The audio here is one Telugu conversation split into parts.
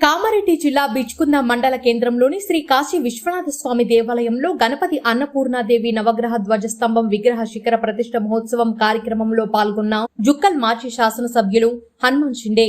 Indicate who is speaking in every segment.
Speaker 1: కామారెడ్డి జిల్లా బిచ్కుంద మండల కేంద్రంలోని శ్రీ కాశీ విశ్వనాథ స్వామి దేవాలయంలో గణపతి అన్నపూర్ణాదేవి నవగ్రహ ధ్వజస్తంభం విగ్రహ శిఖర ప్రతిష్ట మహోత్సవం కార్యక్రమంలో పాల్గొన్న జుక్కల్ మాజీ శాసనసభ్యులు హనుమాన్ షిండే.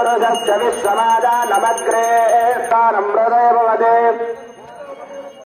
Speaker 2: द्रोपमेते तत्पुरुषस्य विश्वमादानमग्रे स्थानं हृदय भवते